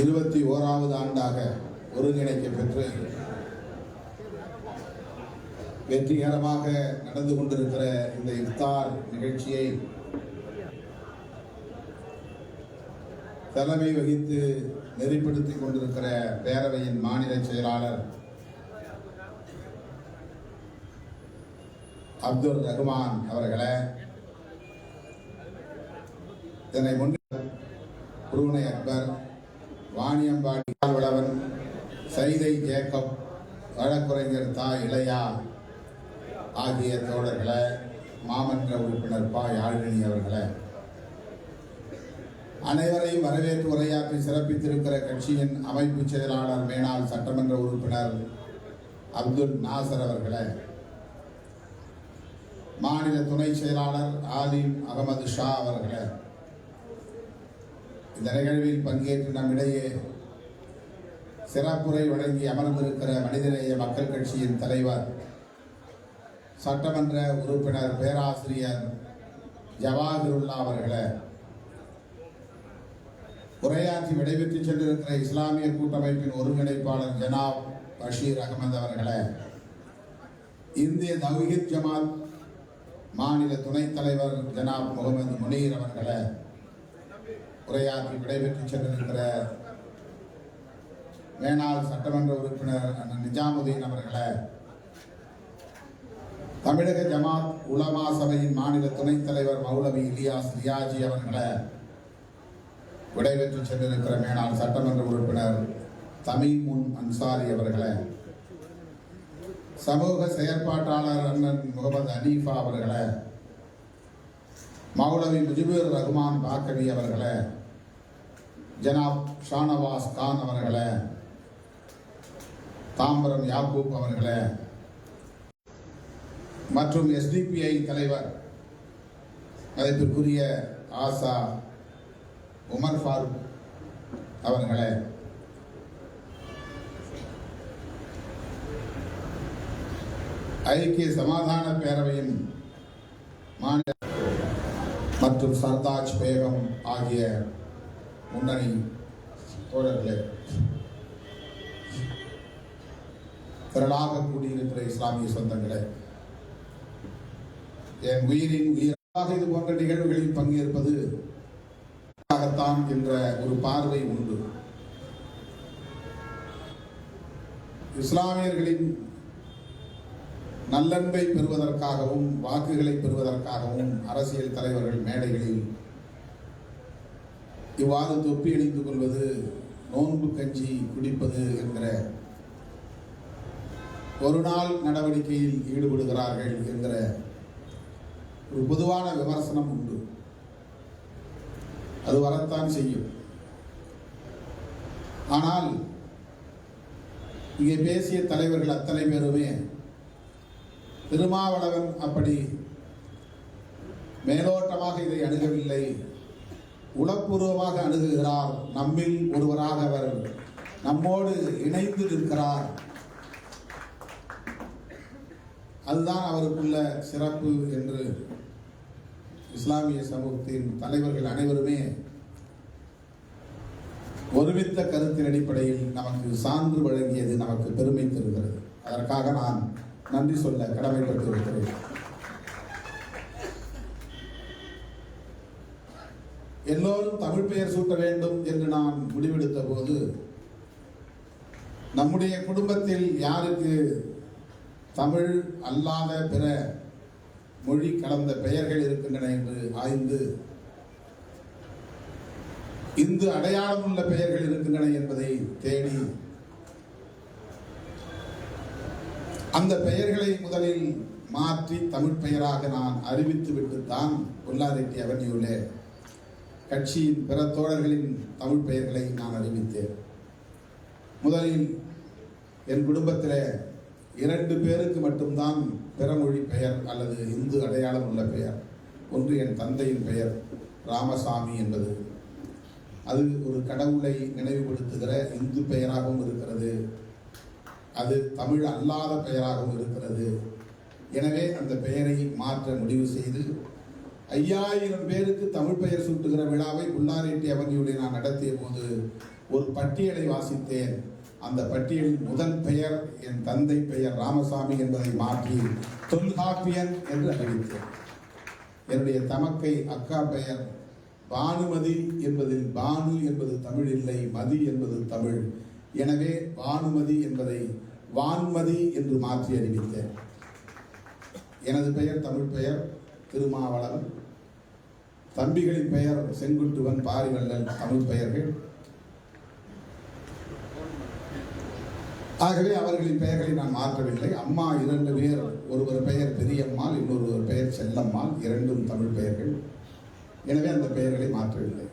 இருபத்தி ஓராவது ஆண்டாக ஒருங்கிணைக்க பெற்று வெற்றிகரமாக நடந்து கொண்டிருக்கிற இந்த இஃப்தார் நிகழ்ச்சியை தலைமை வகித்து நெறிப்படுத்திக் கொண்டிருக்கிற பேரவையின் மாநில செயலாளர் அப்துல் ரஹ்மான் அவர்களை இதனை முன்னிட்டு குருவனை அக்பர் வாணியம்பாடி உழவன் சைதை ஜேக்கப் வழக்குரைஞர் தா. இளையா ஆகிய தோழர்களை மாமன்ற உறுப்பினர் பா. யாழினி அவர்களை. அனைவரையும் வரவேற்று உரையாற்றி சிறப்பித்திருக்கிற கட்சியின் அமைப்பு செயலாளர் மேனால் சட்டமன்ற உறுப்பினர் அப்துல் நாசர் அவர்களை. மாநில துணை செயலாளர் ஆலிம் அகமது ஷா அவர்களை. இந்த நிகழ்வில் பங்கேற்று நம்மிடையே சிறப்புரை வழங்கி அமர்ந்திருக்கிற மனிதநேய மக்கள் கட்சியின் தலைவர் சட்டமன்ற உறுப்பினர் பேராசிரியர் ஜவாஹிருல்லா அவர்களை உரையாற்றி விடைபெற்று சென்றிருக்கிற இஸ்லாமிய கூட்டமைப்பின் ஒருங்கிணைப்பாளர் ஜனாப் பஷீர் அகமது அவர்களை இந்திய தௌஹித் ஜமாத் மாநில துணைத் தலைவர் ஜனாப் முகமது முனீர் அவர்களை உரையாற்றி விடைபெற்று சென்றிருக்கிற மேனாள் சட்டமன்ற உறுப்பினர் அண்ணன் நிஜாமுதீன் அவர்களை தமிழக ஜமாத் உலமா சபையின் மாநில துணைத் தலைவர் மௌலவி இலியாஸ் ரியாஜி அவர்களை விடைபெற்று சென்றிருக்கிற மேனாள் சட்டமன்ற உறுப்பினர் தமிமுன் அன்சாரி அவர்களை சமூக செயற்பாட்டாளர் அண்ணன் முகமது அனீஃபா அவர்களை மௌலவி முஜிபுர் ரஹ்மான் பாக்கவி அவர்களை ஜனாப் ஷானவாஸ் கான் அவர்களே தாம்பரம் யாக்கூப் அவர்களே மற்றும் எஸ்டிபிஐ தலைவர் மதிப்பிற்குரிய ஆசா உமர் ஃபாரூக் அவர்களே. ஐக்கிய சமாதான பேரவையின் மாநில மற்றும் சர்தாஜ் பேகம் ஆகிய முன்னணி தோழர்களே. திரளாக கூடியிருக்கிற இஸ்லாமிய சொந்தங்களே என் உயிரின் உயிராக இது போன்ற நிகழ்வுகளில் பங்கேற்பது தான் என்ற ஒரு பார்வை உண்டு. இஸ்லாமியர்களின் நல்லன்பை பெறுவதற்காகவும் வாக்குகளை பெறுவதற்காகவும் அரசியல் தலைவர்கள் மேடைகளில் இவ்வாறு தொப்பி அணிந்து கொள்வது நோன்பு கஞ்சி குடிப்பது என்கிற ஒரு நாள் நடவடிக்கையில் ஈடுபடுகிறார்கள் என்கிற ஒரு பொதுவான விமர்சனம் உண்டு. அது வரத்தான் செய்யும். ஆனால் இங்கே பேசிய தலைவர்கள் அத்தனை பேருமே திருமாவளவன் அப்படி மேலோட்டமாக இதை அணுகவில்லை. உளப்பூர்வமாக அணுகுகிறார். நம்மில் ஒருவராக அவர் நம்மோடு இணைந்து நிற்கிறார். அதுதான் அவருக்குள்ள சிறப்பு என்று இஸ்லாமிய சமூகத்தின் தலைவர்கள் அனைவருமே ஒருமித்த கருத்தின் அடிப்படையில் நமக்கு சான்று வழங்கியது நமக்கு பெருமை தருகிறது. அதற்காக நான் நன்றி சொல்ல கடமைப்பட்டிருக்கிறேன். எல்லோரும் தமிழ் பெயர் சூட்ட வேண்டும் என்று நான் முடிவெடுத்த போது நம்முடைய குடும்பத்தில் யாருக்கு தமிழ் அல்லாத பிற மொழி கலந்த பெயர்கள் இருக்கின்றன என்று ஆய்ந்து இந்து அடையாளம் உள்ள பெயர்கள் இருக்கின்றன என்பதை தேடி அந்த பெயர்களை முதலில் மாற்றி தமிழ் பெயராக நான் அறிவித்து விட்டுத்தான் பொல்லாரெட்டி அவென்யூலே கட்சியின் பிற தோழர்களின் தமிழ் பெயர்களை நான் அறிவித்தேன். முதலில் என் குடும்பத்தில் இரண்டு பேருக்கு மட்டும்தான் பிறமொழி பெயர் அல்லது இந்து அடையாளம் உள்ள பெயர். ஒன்று என் தந்தையின் பெயர் ராமசாமி என்பது. அது ஒரு கடவுளை நினைவுபடுத்துகிற இந்து பெயராகவும் இருக்கிறது. அது தமிழ் அல்லாத பெயராகவும் இருக்கிறது. எனவே அந்த பெயரை மாற்ற முடிவு செய்து ஐயாயிரம் பேருக்கு தமிழ் பெயர் சூட்டுகிற விழாவை புல்லாரெட்டி அவனியுடைய நான் நடத்திய போது ஒரு பட்டியலை வாசித்தேன். அந்த பட்டியலில் முதல் பெயர் என் தந்தை பெயர் ராமசாமி என்பதை மாற்றி தொல்காப்பியன் என்று அறிவித்தேன். என்னுடைய தமக்கை அக்கா பெயர் பானுமதி என்பதில் பானு என்பது தமிழ் இல்லை மதி என்பது தமிழ். எனவே பானுமதி என்பதை வான்மதி என்று மாற்றி அறிவித்தேன். எனது பெயர் தமிழ் பெயர் திருமாவளவன். தம்பிகளின் பெயர் செங்குட்டுவன் பாரிவள்ளல் தமிழ் பெயர்கள். ஆகவே அவர்களின் பெயர்களை நான் மாற்றவில்லை. அம்மா இரண்டு பேர் ஒருவர் பெயர் பெரியம்மாள் இன்னொருவர் பெயர் செல்லம்மாள் இரண்டும் தமிழ் பெயர்கள். எனவே அந்த பெயர்களை மாற்றவில்லை.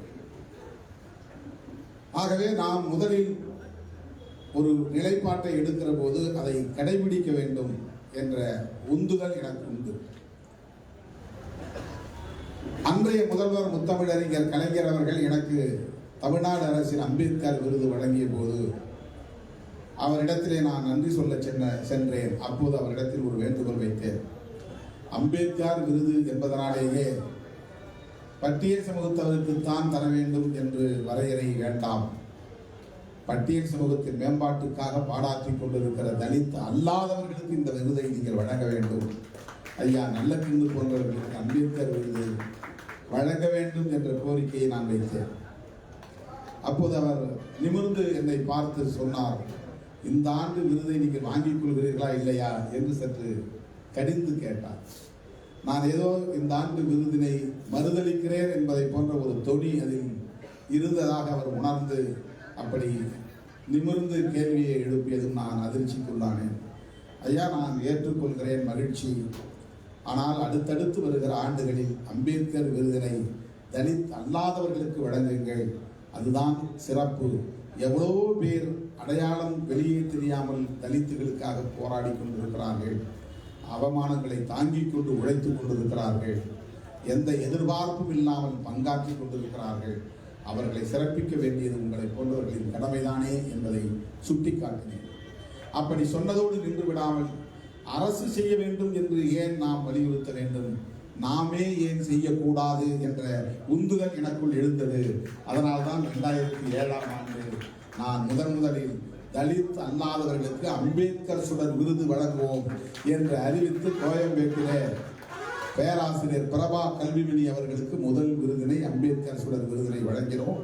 ஆகவே நாம் முதலில் ஒரு நிலைப்பாட்டை எடுக்கிற போது அதை கடைபிடிக்க வேண்டும் என்ற உந்துதல் எனக்கு உண்டு. அன்றைய முதல்வர் முத்தமிழறிஞர் கலைஞர் அவர்கள் எனக்கு தமிழ்நாடு அரசின் அம்பேத்கர் விருது வழங்கிய போது அவரிடத்திலே நான் நன்றி சொல்ல சென்ற சென்றேன். அப்போது அவரிடத்தில் ஒரு வேண்டுகோள் வைத்தேன். அம்பேத்கர் விருது என்பதனாலேயே பட்டியல் சமூகத்தவருக்கு தான் தர வேண்டும் என்று வரையறை வேண்டாம். பட்டியல் சமூகத்தின் மேம்பாட்டுக்காக பாடாற்றிக் கொண்டிருக்கிற தலித் அல்லாதவர்களுக்கு இந்த விருதை நீங்கள் வழங்க வேண்டும். ஐயா நல்ல பிந்து போன்றவர்களுக்கு அம்பேத்கர் விருது வழங்க வேண்டும் என்ற கோரிக்கையை நான் வைத்தேன். அப்போது அவர் நிமிர்ந்து என்னை பார்த்து சொன்னார் இந்த ஆண்டு விருதை நீங்கள் வாங்கிக் கொள்கிறீர்களா இல்லையா? என்று சற்று கடிந்து கேட்டார். நான் ஏதோ இந்த ஆண்டு விருதினை மறுதளிக்கிறேன் என்பதை போன்ற ஒரு தொனி அதில் இருந்ததாக அவர் உணர்ந்து அப்படி நிமிர்ந்து கேள்வியை எழுப்பியதும் நான் அதிர்ச்சிக்குள்ளானேன். ஐயா நான் ஏற்றுக்கொள்கிறேன் மகிழ்ச்சி. ஆனால் அடுத்தடுத்து வருகிற ஆண்டுகளில் அம்பேத்கர் விருதினை தலித் அல்லாதவர்களுக்கு வழங்குங்கள். அதுதான் சிறப்பு. எவ்வளவோ பேர் அடையாளம் வெளியே தெரியாமல் தலித்துகளுக்காக போராடி கொண்டிருக்கிறார்கள். அவமானங்களை தாங்கிக் கொண்டு உழைத்துக் கொண்டிருக்கிறார்கள். எந்த எதிர்பார்ப்பும் இல்லாமல் பங்காற்றிக் கொண்டிருக்கிறார்கள். அவர்களை சிறப்பிக்க வேண்டியது உங்களை போன்றவர்களின் கடமைதானே என்பதை சுட்டிக்காட்டினேன். அப்படி சொன்னதோடு நின்று விடாமல் அரசு செய்ய வேண்டும் என்று ஏன் நாம் வலியுறுத்த வேண்டும்? நாமே ஏன் செய்யக்கூடாது என்ற உந்துதல் எனக்குள் எழுந்தது. அதனால்தான் ரெண்டாயிரத்தி ஏழாம் ஆண்டு நான் முதன் முதலில் தலித் அல்லாதவர்களுக்கு அம்பேத்கர் சுடர் விருது வழங்குவோம் என்று அறிவித்து கோயம்பேட்டிலே பேராசிரியர் பிரபா கல்விமணி அவர்களுக்கு முதல் விருதினை அம்பேத்கர் சுடர் விருதினை வழங்கினோம்.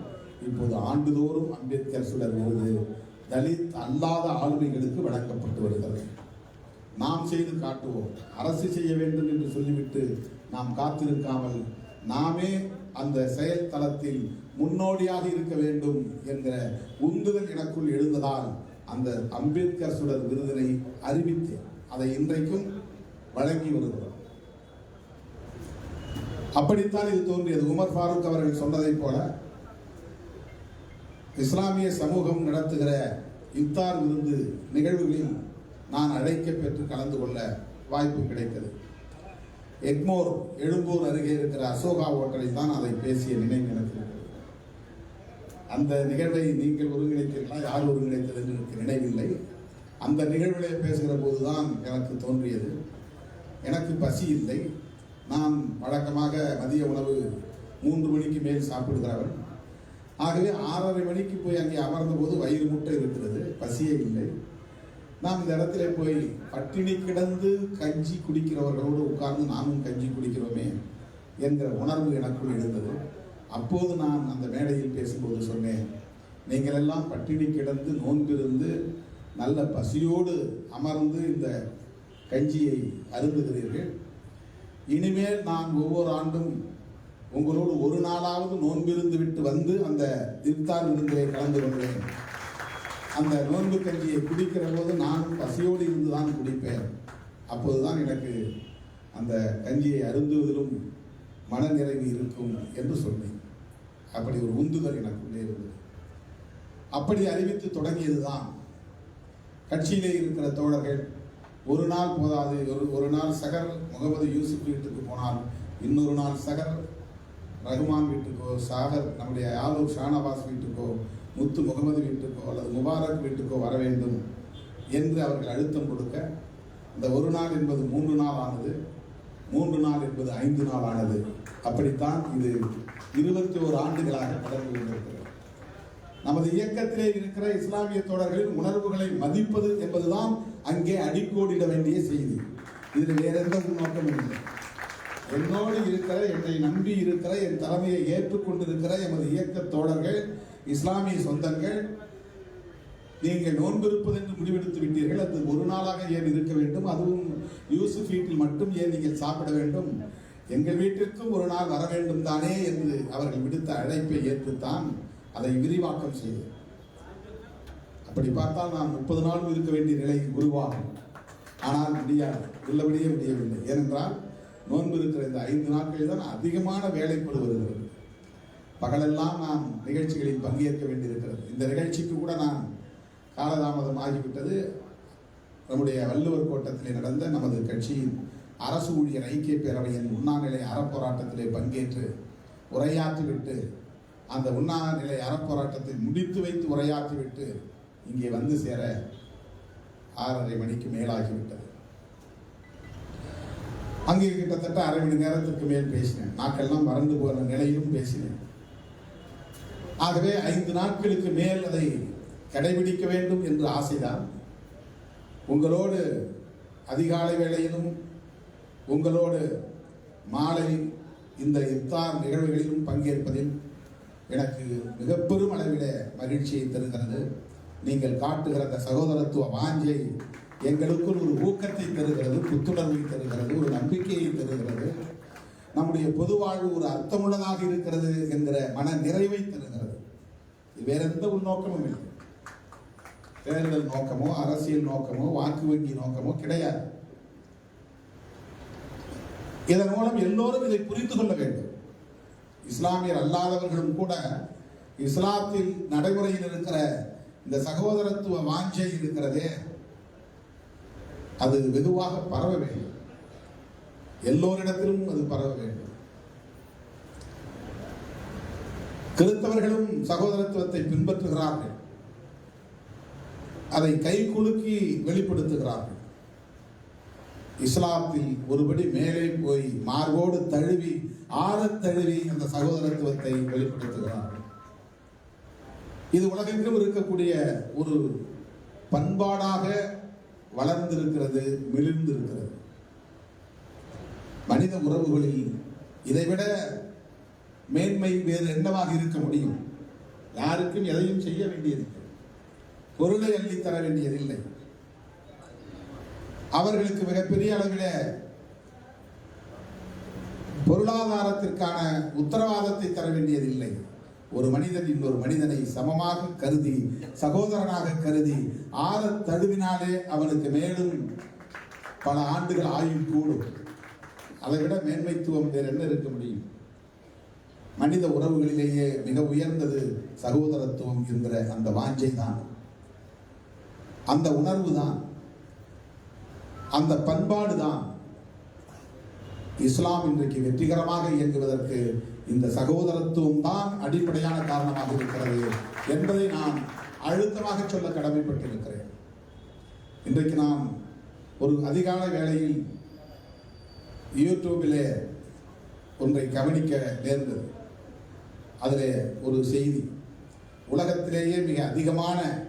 இப்போது ஆண்டுதோறும் அம்பேத்கர் சுடர் விருது தலித் அல்லாத ஆளுமைகளுக்கு வழங்கப்பட்டு வருகிறது. நாம் செய்து காட்டுவோம். அரசு செய்ய வேண்டும் என்று சொல்லிவிட்டு நாம் காத்திருக்காமல் நாமே அந்த செயல் தளத்தில் முன்னோடியாக இருக்க வேண்டும் என்கிற உந்துதல் எனக்குள் எழுந்ததால் அந்த அம்பேத்கர் சுடர் விருதினை அறிவித்தேன். அதை இன்றைக்கும் வழங்கி வருகிறோம். அப்படித்தான் இது தோன்றியது. உமர் ஃபாரூக் அவர்கள் சொன்னதைப் போல இஸ்லாமிய சமூகம் நடத்துகிற இஃப்தார் விருந்து நிகழ்வுகளில் நான் அழைக்க பெற்று கலந்து கொள்ள வாய்ப்பு கிடைத்தது. எக்மோர் எழும்பூர் அருகே இருக்கிற அசோகா ஹோட்டலில் தான் அதை பேசிய நினைவு எனக்கு. அந்த நிகழ்வை நீங்கள் ஒருங்கிணைத்தீர்களா? யார் ஒருங்கிணைத்தது என்று எனக்கு நினைவில்லை. அந்த நிகழ்விலே பேசுகிற போது தான் எனக்கு தோன்றியது. எனக்கு பசி இல்லை. நான் வழக்கமாக மதிய உணவு மூன்று மணிக்கு மேல் சாப்பிடுகிறவன். ஆகவே ஆறரை மணிக்கு போய் அங்கே அமர்ந்த போது வயிறு முட்டை இருக்கிறது. பசியே இல்லை. நாம் இந்த இடத்துல போய் பட்டினி கிடந்து கஞ்சி குடிக்கிறவர்களோடு உட்கார்ந்து நாமும் கஞ்சி குடிக்கிறோமே என்கிற உணர்வு எனக்குள் எழுந்தது. அப்போது நான் அந்த மேடையில் பேசும்போது சொன்னேன் நீங்கள் எல்லாம் பட்டினி கிடந்து நோன்பிருந்து நல்ல பசியோடு அமர்ந்து இந்த கஞ்சியை அருந்துகிறீர்கள். இனிமேல் நான் ஒவ்வொரு ஆண்டும் உங்களோடு ஒரு நாளாவது நோன்பிருந்து விட்டு வந்து அந்த இஃப்தார் விருந்திலே கலந்து கொள்வேன். அந்த நோன்பு கஞ்சியை குடிக்கிற போது நானும் பசியோடு இருந்து தான் குடிப்பேன். அப்போதுதான் எனக்கு அந்த கஞ்சியை அருந்துவதிலும் மனநிறைவு இருக்கும் என்று சொன்னேன். அப்படி ஒரு உந்துதல் எனக்குள்ளே இருந்தது. அப்படி அறிவித்து தொடங்கியது தான் கட்சியிலே இருக்கிற தோழர்கள் ஒரு நாள் போதாது ஒரு ஒரு நாள் சகர் முகமது யூசுப் வீட்டுக்கு போனால் இன்னொரு நாள் சகர் ரகுமான் வீட்டுக்கோ சாகர் நம்முடைய ஆலூர் ஷானவாஸ் வீட்டுக்கோ முத்து முகமது வீட்டுக்கோ அல்லது முபாரக் வீட்டுக்கோ வர வேண்டும் என்று அவர்கள் அழுத்தம் கொடுக்க இந்த ஒரு நாள் என்பது மூன்று நாள் ஆனது மூன்று நாள் என்பது ஐந்து நாள் ஆனது அப்படித்தான் இது இருபத்தி ஓரு ஆண்டுகளாக கடந்து கொண்டிருக்கிறது. நமது இயக்கத்திலே இருக்கிற இஸ்லாமிய தோழர்களின் உணர்வுகளை மதிப்பது என்பதுதான் அங்கே அடிக்கோடிட வேண்டிய செய்தி. இதில் வேற எந்த நோக்கமும் இல்லை. என்னோடு இருக்கிற என்னை நம்பி இருக்கிற என் தலைமையை ஏற்றுக்கொண்டிருக்கிற எமது இயக்க தோழர்கள் இஸ்லாமிய சொந்தங்கள் நீங்கள் நோன்பிருப்பது என்று முடிவெடுத்து விட்டீர்கள். அது ஒரு நாளாக ஏன் இருக்க வேண்டும்? அதுவும் யூசுப் வீட்டில் மட்டும் ஏன் நீங்கள் சாப்பிட வேண்டும்? எங்கள் வீட்டிற்கும் ஒரு நாள் வர வேண்டும் தானே என்று அவர்கள் விடுத்த அழைப்பை ஏற்றுத்தான் அதை விரிவாக்கம் செய்தேன். அப்படி பார்த்தால் நான் முப்பது நாளும் இருக்க வேண்டிய நிலை உருவாகும். ஆனால் முடியாது உள்ளபடியே முடியவில்லை. ஏனென்றால் நோன்பு இருக்கிற இந்த ஐந்து நாட்களில் தான் அதிகமான வேலைப்படு வருகிறது பகலெல்லாம் நாம் நிகழ்ச்சிகளில் பங்கேற்க வேண்டியிருக்கிறது. இந்த நிகழ்ச்சிக்கு கூட நான் காலதாமதம் ஆகிவிட்டது. நம்முடைய வள்ளுவர் கோட்டத்திலே நடந்த நமது கட்சியின் அரசு ஊழியர் ஐக்கிய பேரவையின் உண்ணாநிலை அறப்போராட்டத்திலே பங்கேற்று உரையாற்றிவிட்டு அந்த உண்ணாநிலை அறப்போராட்டத்தை முடித்து வைத்து உரையாற்றிவிட்டு இங்கே வந்து சேர ஆறரை மணிக்கு மேலாகிவிட்டது. அங்கே கிட்டத்தட்ட அரை மணி நேரத்திற்கு மேல் பேசினேன். நாக்கெல்லாம் மறந்து போன நிலையிலும் பேசினேன். ஆகவே ஐந்து நாட்களுக்கு மேல் அதை கடைபிடிக்க வேண்டும் என்று ஆசைதான். உங்களோடு அதிகாலை வேளையிலும் உங்களோடு மாலை இந்த இத்தார் நிகழ்வுகளிலும் பங்கேற்பதில் எனக்கு மிக பெரும் அளவிலே மகிழ்ச்சியை தருகிறது. நீங்கள் காட்டுகிற அந்த சகோதரத்துவ வாஞ்சை எங்களுக்குள் ஒரு ஊக்கத்தை தருகிறது புத்துணர்வை தருகிறது ஒரு நம்பிக்கையை தருகிறது. நம்முடைய பொது வாழ்வு ஒரு அர்த்தமுள்ளதாக இருக்கிறது என்கிற மன நிறைவை தருகிறது வேற எந்த உள்நோக்கமும் இல்லை. தேர்தல் நோக்கமோ அரசியல் நோக்கமோ வாக்கு வங்கி நோக்கமோ கிடையாது. இதன் மூலம் எல்லோரும் இதை புரிந்து கொள்ள வேண்டும். இஸ்லாமியர் அல்லாதவர்களும் கூட இஸ்லாத்தில் நடைமுறையில் இருக்கிற இந்த சகோதரத்துவ வாஞ்சை இருக்கிறதே அது வெகுவாக பரவ வேண்டும் எல்லோரிடத்திலும் அது பரவ வேண்டும். கிறிஸ்தவர்களும் சகோதரத்துவத்தை பின்பற்றுகிறார்கள். அதை கை குலுக்கி வெளிப்படுத்துகிறார்கள். இஸ்லாத்தில் ஒருபடி மேலே போய் மார்போடு தழுவி ஆற தழுவி அந்த சகோதரத்துவத்தை வெளிப்படுத்துகிறார்கள். இது உலகெங்கும் இருக்கக்கூடிய ஒரு பண்பாடாக வளர்ந்திருக்கிறது மிளிர்ந்திருக்கிறது. மனித உறவுகளில் இதைவிட மேன்மை வேறு என்னவாக இருக்க முடியும்? யாருக்கும் எதையும் செய்ய வேண்டியதில்லை. பொருளை அள்ளி தர வேண்டியதில்லை. அவர்களுக்கு மிகப்பெரிய அளவில் பொருளாதாரத்திற்கான உத்தரவாதத்தை தர வேண்டியதில்லை. ஒரு மனிதன் இன்னொரு மனிதனை சமமாக கருதி சகோதரனாக கருதி ஆற தழுவினாலே அவனுக்கு மேலும் பல ஆண்டுகள் ஆயுள் கூடும். அதை விட மேன்மைத்துவம் வேறு என்ன இருக்க முடியும்? மனித உறவுகளிலேயே மிக உயர்ந்தது சகோதரத்துவம் என்கிற அந்த வாஞ்சை தான். அந்த உணர்வு தான். அந்த பண்பாடு தான். இஸ்லாம் இன்றைக்கு வெற்றிகரமாக இயங்குவதற்கு இந்த சகோதரத்துவம் தான் அடிப்படையான காரணமாக இருக்கிறது என்பதை நான் அழுத்தமாக சொல்ல கடமைப்பட்டிருக்கிறேன். இன்றைக்கு நாம் ஒரு அதிகால வேளையில் யூடியூபிலே ஒன்றை கவனிக்க நேர்ந்தது. அதில் ஒரு செய்தி. உலகத்திலேயே மிக அதிகமான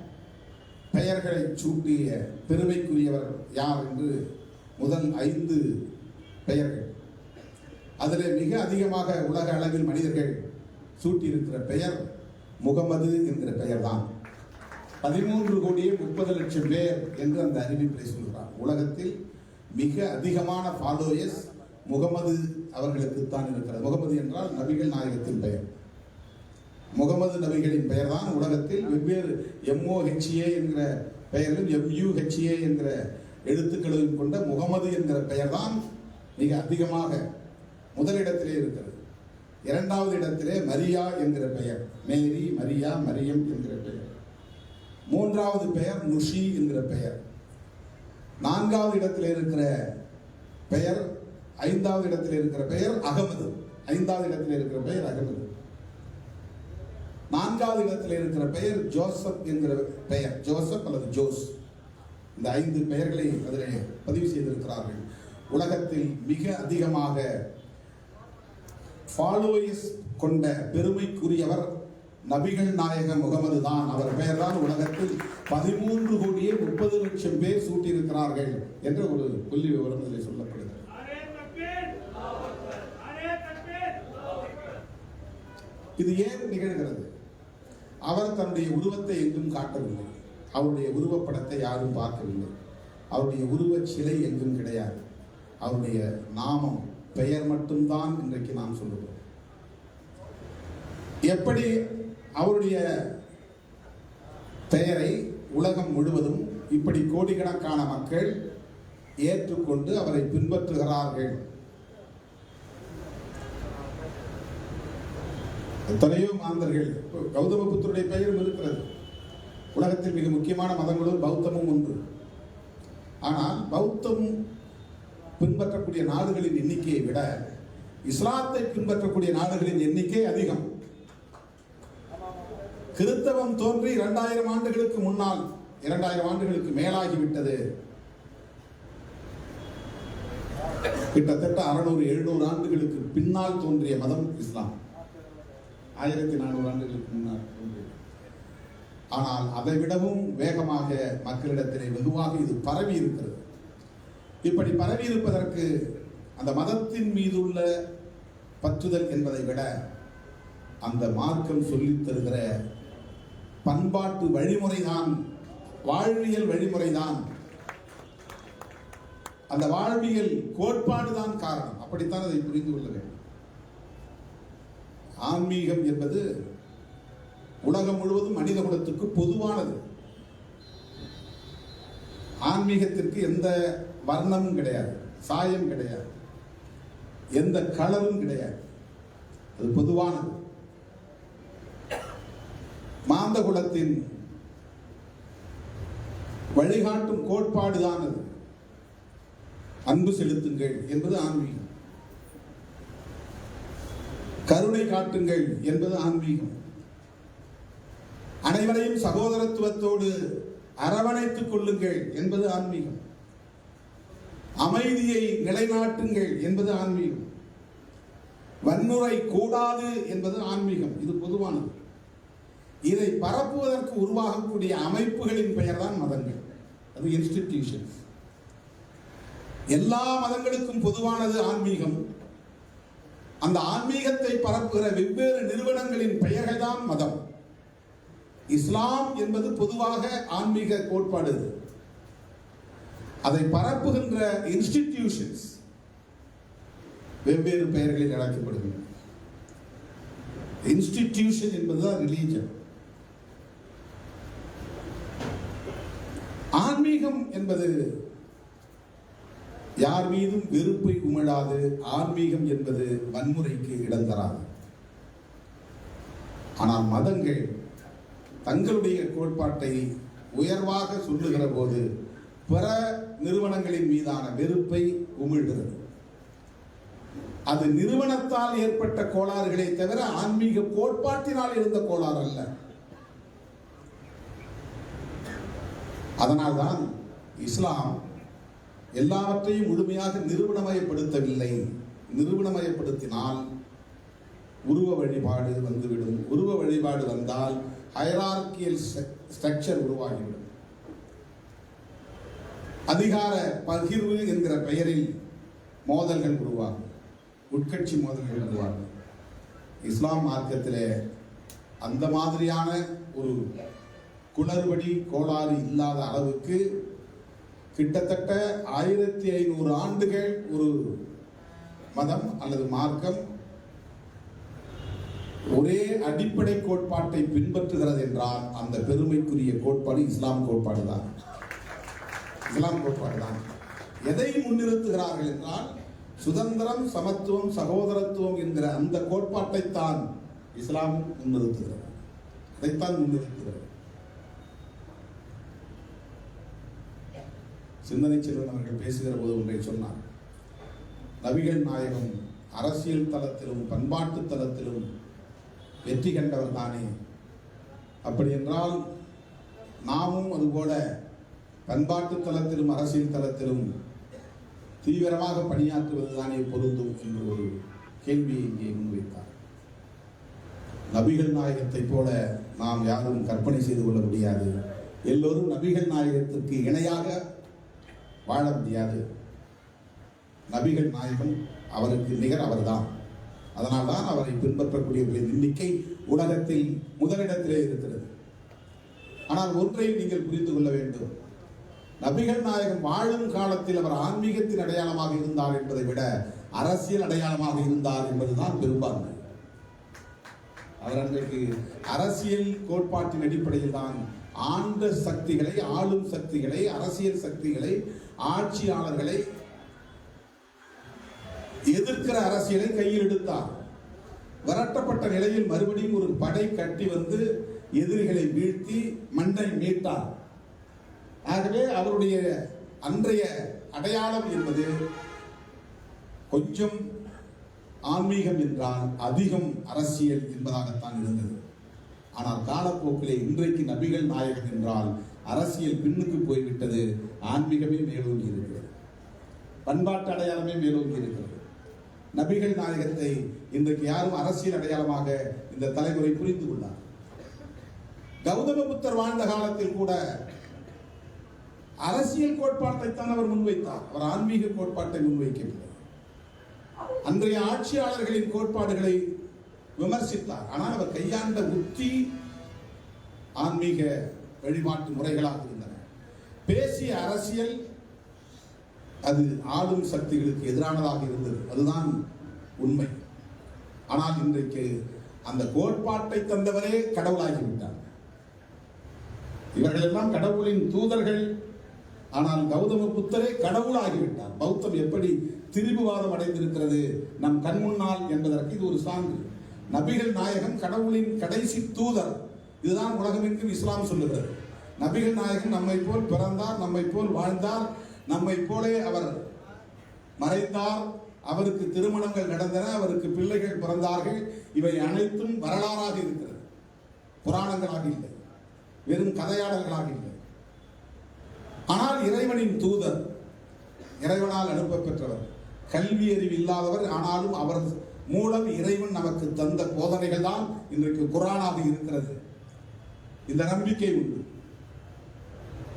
பெயர்களை சூட்டிய பெருமைக்குரியவர் யார் என்று முதல் ஐந்து பெயர்கள். அதில் மிக அதிகமாக உலக அளவில் மனிதர்கள் சூட்டியிருக்கிற பெயர் முகமது என்கிற பெயர்தான். பதிமூன்று கோடியே முப்பது லட்சம் பேர் என்று அந்த அறிவிப்பை சொல்கிறார் உலகத்தில் மிக அதிகமான ஃபாலோயர்ஸ் முகமது அவர்களுக்குத்தான் இருக்கிறது. முகமது என்றால் நபிகள் நாயகத்தின் பெயர். முகமது நபிகளின் பெயர்தான் உலகத்தில் வெவ்வேறு எம்ஓஹெச்ஏ என்கிற பெயரிலும் எம்யூஹெச்ஏ என்கிற எழுத்துக்களையும் கொண்ட முகமது என்கிற பெயர்தான் மிக அதிகமாக முதலிடத்திலே இருக்கிறது. இரண்டாவது இடத்திலே மரியா என்கிற பெயர். மேரி மரியா மரியம் என்கிற பெயர். மூன்றாவது பெயர் நுஷி என்கிற பெயர். நான்காவது இடத்தில் இருக்கிற பெயர் ஐந்தாவது இடத்தில் இருக்கிற பெயர் அகமது. ஐந்தாவது இடத்தில் இருக்கிற பெயர் அகமது. நான்காவது இடத்தில் இருக்கிற பெயர் ஜோசப் என்கிற பெயர். ஜோசப் அல்லது ஜோஸ். இந்த ஐந்து பெயர்களை அதில் பதிவு செய்திருக்கிறார்கள். உலகத்தில் மிக அதிகமாக ஃபாலோயர்ஸ் கொண்ட பெருமைக்குரியவர் நபிகள் நாயகன் முகமது தான். அவர் பெயர் தான் உலகத்தில் பதிமூன்று கோடியே முப்பது லட்சம் பேர் சூட்டியிருக்கிறார்கள் என்ற ஒரு புள்ளி விவரம் இதில் சொல்லப்படுகிறது. இது ஏன் நிகழ்கிறது? அவர் தன்னுடைய உருவத்தை எங்கும் காட்டவில்லை. அவருடைய உருவப்படத்தை யாரும் பார்க்கவில்லை. அவருடைய உருவச் சிலை எங்கும் கிடையாது. அவருடைய நாமம் பெயர் மட்டும்தான் இன்றைக்கு நாம் சொல்லுவோம் எப்படி அவருடைய பெயரை உலகம் முழுவதும் இப்படி கோடிக்கணக்கான மக்கள் ஏற்றுக்கொண்டு அவரை பின்பற்றுகிறார்கள். எத்தனையோ மாந்தர்கள் கௌதம புத்தருடைய பெயரும் இருக்கிறது. உலகத்தில் மிக முக்கியமான மதங்களும் பௌத்தமும் ஒன்று. ஆனால் பௌத்தம் பின்பற்றக்கூடிய நாடுகளின் எண்ணிக்கையை விட இஸ்லாத்தை பின்பற்றக்கூடிய நாடுகளின் எண்ணிக்கை அதிகம். கிறித்தவம் தோன்றி இரண்டாயிரம் ஆண்டுகளுக்கு முன்னால் இரண்டாயிரம் ஆண்டுகளுக்கு மேலாகிவிட்டது. கிட்டத்தட்ட அறுநூறு எழுநூறு ஆண்டுகளுக்கு பின்னால் தோன்றிய மதம் இஸ்லாம். ஆயிரத்தி நானூறு ஆண்டுகளுக்கு முன்னால் தோன்றியது. ஆனால் அதை விடவும் வேகமாக மக்களிடத்திலே வெகுவாக இது பரவி இருக்கிறது. இப்படி பரவி இருப்பதற்கு அந்த மதத்தின் மீதுள்ள பற்றுதல் என்பதை விட அந்த மார்க்கம் சொல்லித் தருகிற பண்பாட்டு வழிமுறைதான் வாழ்வியல் வழிமுறைதான். அந்த வாழ்வியல் கோட்பாடு தான் காரணம். அப்படித்தான் அதை புரிந்து கொள்ள வேண்டும். ஆன்மீகம் என்பது உலகம் முழுவதும் மனித குலத்துக்கு பொதுவானது. ஆன்மீகத்திற்கு எந்த வர்ணமும் கிடையாது சாயம் கிடையாது எந்த கலரும் கிடையாது. அது பொதுவானது. மாந்தகுலத்தின் வழிகாட்டும் கோட்பாடுதான் அது. அன்பு செலுத்துங்கள் என்பது ஆன்மீகம். கருணை காட்டுங்கள் என்பது ஆன்மீகம். அனைவரையும் சகோதரத்துவத்தோடு அரவணைத்துக் கொள்ளுங்கள் என்பது ஆன்மீகம். அமைதியை நிலைநாட்டுங்கள் என்பது ஆன்மீகம். வன்முறை கூடாது என்பது ஆன்மீகம். இது பொதுவானது. இதை பரப்புவதற்கு உருவாகக்கூடிய அமைப்புகளின் பெயர்தான் மதங்கள். அது இன்ஸ்டிடியூஷன்ஸ் எல்லா மதங்களுக்கும் பொதுவானது ஆன்மீகம். அந்த ஆன்மீகத்தை பரப்புகிற வெவ்வேறு நிறுவனங்களின் பெயர்கள் தான் மதம். இஸ்லாம் என்பது பொதுவாக ஆன்மீக கோட்பாடு அதை. பரப்புகின்ற இன்ஸ்டிடியூஷன்ஸ் வெவ்வேறு பெயர்களில் அழைக்கப்படுகின்றன. இன்ஸ்டிடியூஷன் என்பதுதான் ரிலீஜன் ஆன்மீகம் என்பது யார் மீதும் வெறுப்பை உமிழாது. ஆன்மீகம் என்பது வன்முறைக்கு இடம் தராது. ஆனால் மதங்கள் தங்களுடைய கோட்பாட்டை உயர்வாக சொல்லுகிற போது பிற நிறுவனங்களின் மீதான வெறுப்பை உமிழ்கிறது. அது நிறுவனத்தால் ஏற்பட்ட கோளாறுகளை தவிர ஆன்மீக கோட்பாட்டினால் இருந்த கோளாறு அல்ல. அதனால்தான் இஸ்லாம் எல்லாவற்றையும் முழுமையாக நிறுவனமயப்படுத்தவில்லை. நிறுவனமயப்படுத்தினால் உருவ வழிபாடு வந்துவிடும். உருவ வழிபாடு வந்தால் ஹைரார்கியல் ஸ்ட்ரக்சர் உருவாகிவிடும். அதிகார பகிர்வு என்கிற பெயரில் மோதல்கள் உருவாகும். உட்கட்சி மோதல்கள் உருவாகும். இஸ்லாம் மார்க்கத்திலே அந்த மாதிரியான ஒரு குளறுபடி கோளாறு இல்லாத அளவுக்கு கிட்டத்தட்ட ஆயிரத்தி ஐநூறு ஆண்டுகள் ஒரு மதம் அல்லது மார்க்கம் ஒரே அடிப்படை கோட்பாட்டை பின்பற்றுகிறது என்றால் அந்த பெருமைக்குரிய கோட்பாடு இஸ்லாம் கோட்பாடு தான். இஸ்லாம் கோட்பாடு தான். எதை முன்னிறுத்துகிறார்கள் என்றால் சுதந்திரம் சமத்துவம் சகோதரத்துவம் என்கிற அந்த கோட்பாட்டைத்தான் இஸ்லாம் முன்னிறுத்துகிறது. அதைத்தான் முன்னிறுத்துகிறது. சிந்தனை செல்வன் அவர்கள் பேசுகிற போது ஒன்றை சொன்னார். நபிகள் நாயகம் அரசியல் தளத்திலும் பண்பாட்டு தளத்திலும் வெற்றி கண்டவர் தானே. அப்படி என்றால் நாமும் அதுபோல பண்பாட்டு தளத்திலும் அரசியல் தளத்திலும் தீவிரமாக பணியாற்றுவது தானே பொருந்தும் என்று ஒரு கேள்வியை இங்கே முன்வைத்தார். நபிகள் நாயகத்தைப் போல நாம் யாரும் கற்பனை செய்து கொள்ள முடியாது. எல்லோரும் நபிகள் நாயகத்திற்கு இணையாக வாழ முடியாது. நபிகள் நாயகம் அவருக்கு நிகர் அவர்தான். அதனால்தான் அவரை பின்பற்றக்கூடியவர்களின் எண்ணிக்கை உலகத்தில் முதலிடத்திலே இருக்கிறது. ஆனால் ஒன்றை நீங்கள் புரிந்து கொள்ள வேண்டும். நபிகள் நாயகம் வாழும் காலத்தில் அவர் ஆன்மீகத்தின் அடையாளமாக இருந்தார் என்பதை விட அரசியல் அடையாளமாக இருந்தார் என்பதுதான் பெரும்பான்மை. அவர் அன்றைக்கு அரசியல் கோட்பாட்டின் அடிப்படையில் தான் ஆண்ட சக்திகளை ஆளும் சக்திகளை அரசியல் சக்திகளை ஆட்சியாளர்களை எதிர்க்கிற அரசியலை கையில் எடுத்தார். விரட்டப்பட்ட நிலையில் மறுபடியும் ஒரு படை கட்டி வந்து எதிரிகளை வீழ்த்தி மண்ணை மீட்டார். ஆகவே அவருடைய அன்றைய அடையாளம் என்பது கொஞ்சம் ஆன்மீகம் என்றால் அதிகம் அரசியல் என்பதாகத்தான் இருந்தது. ஆனால் காலப்போக்கிலே இன்றைக்கு நபிகள் நாயகம் என்றால் அரசியல் பின்னுக்கு போய்விட்டது. ஆன்மீகமே மேலோங்கி இருக்கிறது. பண்பாட்டு அடையாளமே மேலோங்கி இருக்கிறது. நபிகள் நாயகத்தை இன்றைக்கு யாரும் அரசியல் அடையாளமாக இந்த தலைமுறை புரிந்து கொண்டார் கௌதம புத்தர் வாழ்ந்த காலத்தில் கூட அரசியல் கோட்பாட்டைத்தான் அவர் முன்வைத்தார். அவர் ஆன்மீக கோட்பாட்டை முன்வைக்கவில்லை. அன்றைய ஆட்சியாளர்களின் கோட்பாடுகளை விமர்சித்தார். ஆனால் அவர் கையாண்ட உத்தி ஆன்மீக வழிபாட்டு முறைகளாக இருந்தன. பேசிய அரசியல் அது ஆளும் சக்திகளுக்கு எதிரானதாக இருந்தது. அதுதான் உண்மை. ஆனால் இன்றைக்கு அந்த கோட்பாட்டை தந்தவரே கடவுளாகிவிட்டார். இவர்கள் எல்லாம் கடவுளின் தூதர்கள். ஆனால் கௌதம புத்தரே கடவுளாகிவிட்டார். பௌத்தம் எப்படி திரிபுவாதம் அடைந்திருக்கிறது? நம் கண் முன்னால் என்பதற்கு இது ஒரு சான்று. நபிகள் நாயகம் கடவுளின் கடைசி தூதர். இதுதான் உலகமெங்கும் இஸ்லாம் சொல்லுகிறது. நபிகள் நாயகன் நம்மை போல் பிறந்தார் நம்மை போல் வாழ்ந்தார் நம்மை போலே அவர் மறைந்தார் அவருக்கு திருமணங்கள் நடந்தன அவருக்கு பிள்ளைகள் பிறந்தார்கள். இவை அனைத்தும் வரலாறாக இருக்கிறது. புராணங்களாக இல்லை. வெறும் கதையாடல்களாக இல்லை. ஆனால் இறைவனின் தூதர் இறைவனால் அனுப்ப பெற்றவர் கல்வி அறிவு இல்லாதவர் ஆனாலும் அவர் மூலம் இறைவன் நமக்கு தந்த போதனைகள் தான் இன்றைக்கு குரானாக இருக்கிறது. இந்த நம்பிக்கை உண்டு.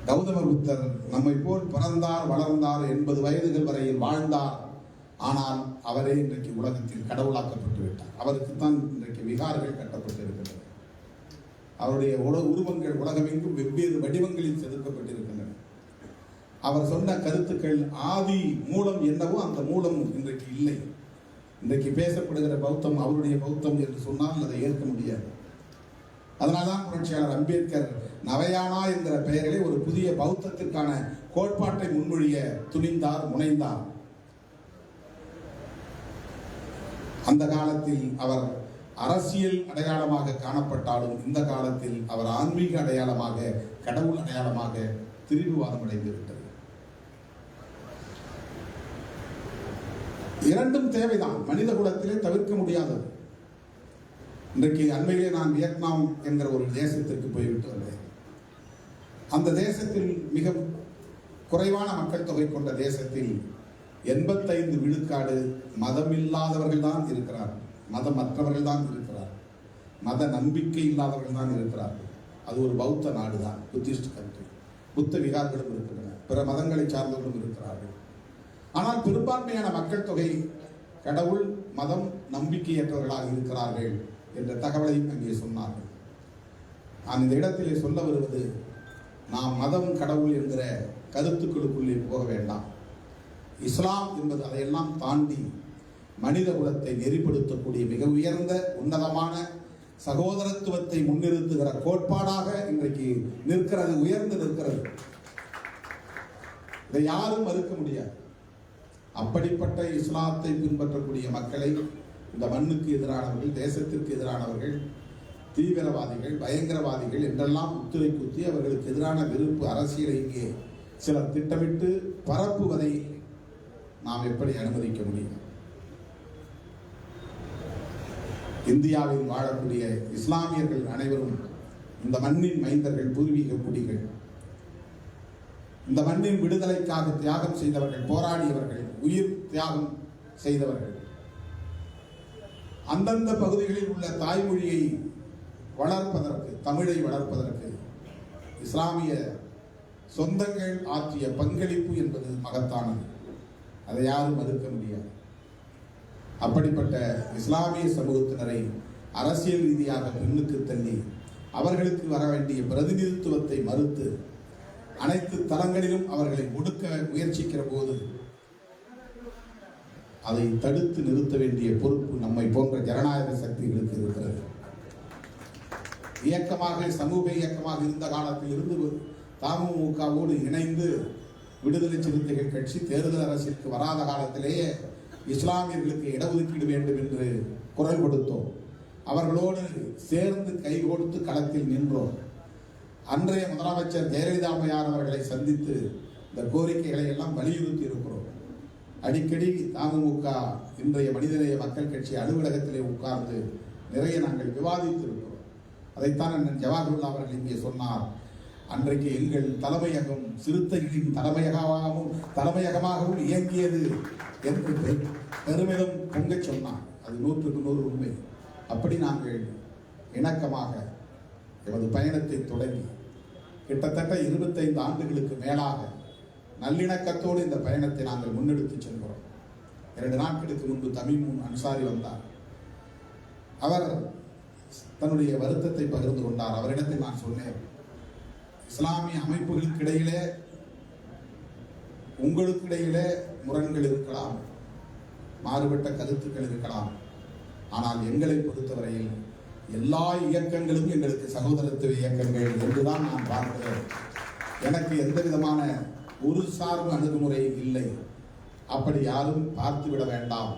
கௌதம புத்தர் நம்மை போல் பிறந்தார் வளர்ந்தார் எண்பது வயதுகள் வரையில் வாழ்ந்தார். ஆனால் அவரே இன்றைக்கு உலகத்தில் கடவுளாக்கப்பட்டு விட்டார். அவருக்கு தான் இன்றைக்கு விகார்கள் கட்டப்பட்டு அவருடைய உல- உருவங்கள் உலகமெங்கும் வெவ்வேறு வடிவங்களில் செதுக்கப்பட்டிருக்கின்றன. அவர் சொன்ன கருத்துக்கள் ஆதி மூலம் என்னவோ அந்த மூலம் இன்றைக்கு இல்லை. இன்றைக்கு பேசப்படுகிற பௌத்தம் அவருடைய பௌத்தம் என்று சொன்னால் அதை ஏற்க முடியாது. அதனால்தான் புரட்சியாளர் அம்பேத்கர் நவயானா என்கிற பெயரிலே ஒரு புதிய பௌத்தத்திற்கான கோட்பாட்டை முன்மொழிய துணிந்தார் முனைந்தார். அந்த காலத்தில் அவர் அரசியல் அடையாளமாக காணப்பட்டாலும் இந்த காலத்தில் அவர் ஆன்மீக அடையாளமாக கடவுள் அடையாளமாக திரிவுவாதம் அடைந்துவிட்டது இரண்டும் தேவைதான். மனித குலத்திலே தவிர்க்க முடியாதது. இன்றைக்கு அண்மையிலே நான் வியட்நாம் என்கிற ஒரு தேசத்திற்கு போய்விட்டு வந்தேன். அந்த தேசத்தில் மிக குறைவான மக்கள் தொகை கொண்ட தேசத்தில் எண்பத்தைந்து விழுக்காடு மதமில்லாதவர்கள் தான் இருக்கிறார். மதமற்றவர்கள் தான் இருக்கிறார்கள் மத நம்பிக்கை இல்லாதவர்கள் தான் இருக்கிறார்கள் அது ஒரு பௌத்த நாடு தான் புத்திஸ்ட் கண்ட்ரி புத்த விகார்களும் இருக்கின்றன. பிற மதங்களை சார்ந்தவர்களும் இருக்கிறார்கள். ஆனால் பெரும்பான்மையான மக்கள் தொகை கடவுள் மதம் நம்பிக்கையற்றவர்களாக இருக்கிறார்கள். என்ற தகவலையும் அங்கே சொன்னார்கள். நான் இந்த இடத்திலே சொல்ல வருவது நாம் மதம் கடவுள் என்கிற கருத்துக்களுக்குள்ளே போக வேண்டாம். இஸ்லாம் என்பது அதையெல்லாம் தாண்டி மனித குலத்தை நெறிப்படுத்தக்கூடிய மிக உயர்ந்த உன்னதமான சகோதரத்துவத்தை முன்னிறுத்துகிற கோட்பாடாக இன்றைக்கு நிற்கிறது உயர்ந்து நிற்கிறது. இதை யாரும் மறுக்க முடியாது. அப்படிப்பட்ட இஸ்லாத்தை பின்பற்றக்கூடிய மக்களை இந்த மண்ணுக்கு எதிரானவர்கள் தேசத்திற்கு எதிரானவர்கள் தீவிரவாதிகள் பயங்கரவாதிகள் என்றெல்லாம் முத்திரை குத்தி அவர்களுக்கு எதிரான விருப்பு அரசியலை இங்கே சிலர் திட்டமிட்டு பரப்புவதை நாம் எப்படி அனுமதிக்க முடியும்? இந்தியாவில் வாழக்கூடிய இஸ்லாமியர்கள் அனைவரும் இந்த மண்ணின் மைந்தர்கள் பூர்வீக குடிகள். இந்த மண்ணின் விடுதலைக்காக தியாகம் செய்தவர்கள் போராடியவர்கள் உயிர் தியாகம் செய்தவர்கள். அந்தந்த பகுதிகளில் உள்ள தாய்மொழியை வளர்ப்பதற்கு தமிழை வளர்ப்பதற்கு இஸ்லாமிய சொந்தங்கள் ஆற்றிய பங்களிப்பு என்பது மகத்தானது. அதை யாரும் மறுக்க முடியாது. அப்படிப்பட்ட இஸ்லாமிய சமூகத்தினரை அரசியல் ரீதியாக பின்னுக்கு தள்ளி அவர்களுக்கு வர வேண்டிய பிரதிநிதித்துவத்தை மறுத்து அனைத்து தளங்களிலும் அவர்களை ஒடுக்க முயற்சிக்கிற போது அதை தடுத்து நிறுத்த வேண்டிய பொறுப்பு நம்மை போன்ற ஜனநாயக சக்திகளுக்கு இருக்கிறது. இயக்கமாக சமூக இயக்கமாக இருந்த காலத்தில் இருந்து தமுகவோடு இணைந்து விடுதலை சிறுத்தைகள் கட்சி தேர்தல் அரசிற்கு வராத காலத்திலேயே இஸ்லாமியர்களுக்கு இடஒதுக்கீடு வேண்டும் என்று குரல் கொடுத்தோம். அவர்களோடு சேர்ந்து கை கொடுத்து களத்தில் நின்றோம். அன்றைய முதலமைச்சர் ஜெயலலிதா அம்மையார் அவர்களை சந்தித்து இந்த கோரிக்கைகளை எல்லாம் வலியுறுத்தி அடிக்கடி தமுக இன்றைய மனிதநேய மக்கள் கட்சி அலுவலகத்திலே உட்கார்ந்து நிறைய நாங்கள் விவாதித்திருக்கிறோம். அதைத்தான் அண்ணன் ஜவாஹர்லா அவர்கள் இங்கே சொன்னார். அன்றைக்கு எங்கள் தலைமையகம் சிறுத்தைகளின் தலைமையகமாகவும் தலைமையகமாகவும் இயங்கியது என்று பெருமிதம் பொங்கச் சொன்னார். அது நூற்றுக்கு நூறு உண்மை. அப்படி நாங்கள் இணக்கமாக எமது பயணத்தை தொடங்கி கிட்டத்தட்ட இருபத்தைந்து ஆண்டுகளுக்கு மேலாக நல்லிணக்கத்தோடு இந்த பயணத்தை நாங்கள் முன்னெடுத்து செல்கிறோம். இரண்டு நாட்களுக்கு முன்பு தமிமுன் அன்சாரி வந்தார். அவர் தன்னுடைய வருத்தத்தை பகிர்ந்து கொண்டார். அவரிடத்தில் நான் சொன்னேன் இஸ்லாமிய அமைப்புகளுக்கு இடையிலே உங்களுக்கு இடையிலே முரண்கள் இருக்கலாம் மாறுபட்ட கருத்துக்கள் இருக்கலாம். ஆனால் எங்களை பொறுத்தவரையில் எல்லா இயக்கங்களும் எங்களுக்கு சகோதரத்துவ இயக்கங்கள் என்றுதான் நான் பார்க்கிறேன். எனக்கு எந்த விதமான ஒரு சார்பு அணுகுமுறை இல்லை. அப்படி யாரும் பார்த்துவிட வேண்டாம்.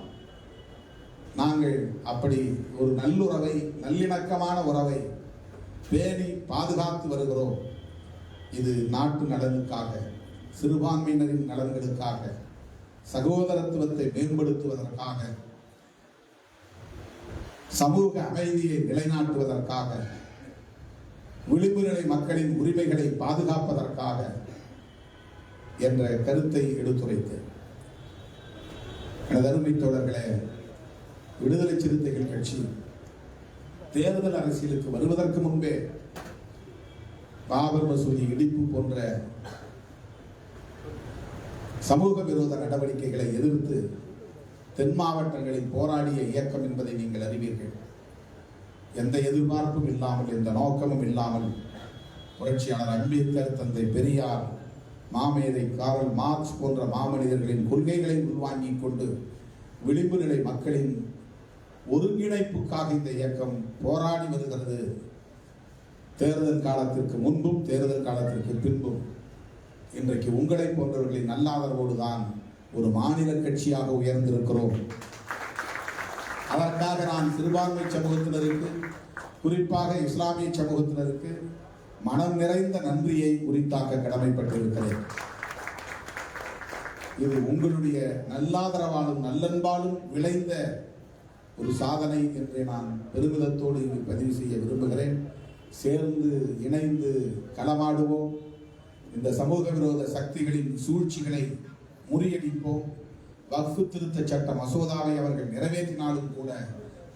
நாங்கள் அப்படி ஒரு நல்லுறவை நல்லிணக்கமான உறவை பேணி பாதுகாத்து வருகிறோம். இது நாட்டு நலனுக்காக சிறுபான்மையினரின் நலன்களுக்காக சகோதரத்துவத்தை மேம்படுத்துவதற்காக சமூக அமைதியை நிலைநாட்டுவதற்காக விளிம்பு நிலை மக்களின் உரிமைகளை பாதுகாப்பதற்காக என்ற கருத்தை எடுத்துரைத்தேன் எனது அருமை தோழர்களே விடுதலை சிறுத்தைகள் கட்சி தேர்தல் அரசியலுக்கு வருவதற்கு முன்பே பாபர் மசூதி இடிப்பு போன்ற சமூக விரோத நடவடிக்கைகளை எதிர்த்து தென் மாவட்டங்களில் போராடிய இயக்கம் என்பதை நீங்கள் அறிவீர்கள். எந்த எதிர்பார்ப்பும் இல்லாமல் எந்த நோக்கமும் இல்லாமல் புரட்சியாளர் அம்பேத்கர் தந்தை பெரியார் மாமேதை காரல் மார்க்ஸ் போன்ற மாமனிதர்களின் கொள்கைகளை உள்வாங்கிக் கொண்டு விளிம்பு நிலை மக்களின் ஒருங்கிணைப்புக்காக இந்த இயக்கம் போராடி வருகிறது. தேர்தல் காலத்திற்கு முன்பும் தேர்தல் காலத்திற்கு பின்பும். இன்றைக்கு உங்களை போன்றவர்களின் நல்லாதரவோடு தான் ஒரு மாநில கட்சியாக உயர்ந்திருக்கிறோம். அதற்காக நான் சிறுபான்மை சமூகத்தினருக்கு குறிப்பாக இஸ்லாமிய சமூகத்தினருக்கு மனம் நிறைந்த நன்றியை உரித்தாக்க கடமைப்பட்டிருக்கிறேன். இது உங்களுடைய நல்லாதரவாலும் நல்லன்பாலும் விளைந்த ஒரு சாதனை என்று நான் பெருமிதத்தோடு இங்கு பதிவு செய்ய விரும்புகிறேன். சேர்ந்து இணைந்து களமாடுவோம். இந்த சமூக விரோத சக்திகளின் சூழ்ச்சிகளை முறியடிப்போம். வக்ஃபு திருத்த சட்ட மசோதாவை அவர்கள் நிறைவேற்றினாலும் கூட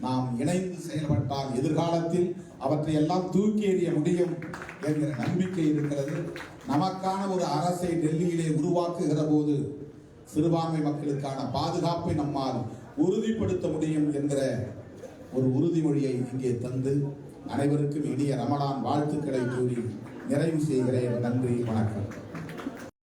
நாம் இணைந்து செயல்பட்டால் எதிர்காலத்தில் அவற்றை எல்லாம் தூக்கி எறிய முடியும் என்கிற நம்பிக்கை இருக்கிறது. நமக்கான ஒரு அரசை டெல்லியிலே உருவாக்குகிற போது சிறுபான்மை மக்களுக்கான பாதுகாப்பை நம்மால் உறுதிப்படுத்த முடியும் என்கிற ஒரு உறுதிமொழியை இங்கே தந்து அனைவருக்கும் இனிய ரமலான் வாழ்த்துக்களை கூறி நிறைவு செய்கிறேன். நன்றி வணக்கம்.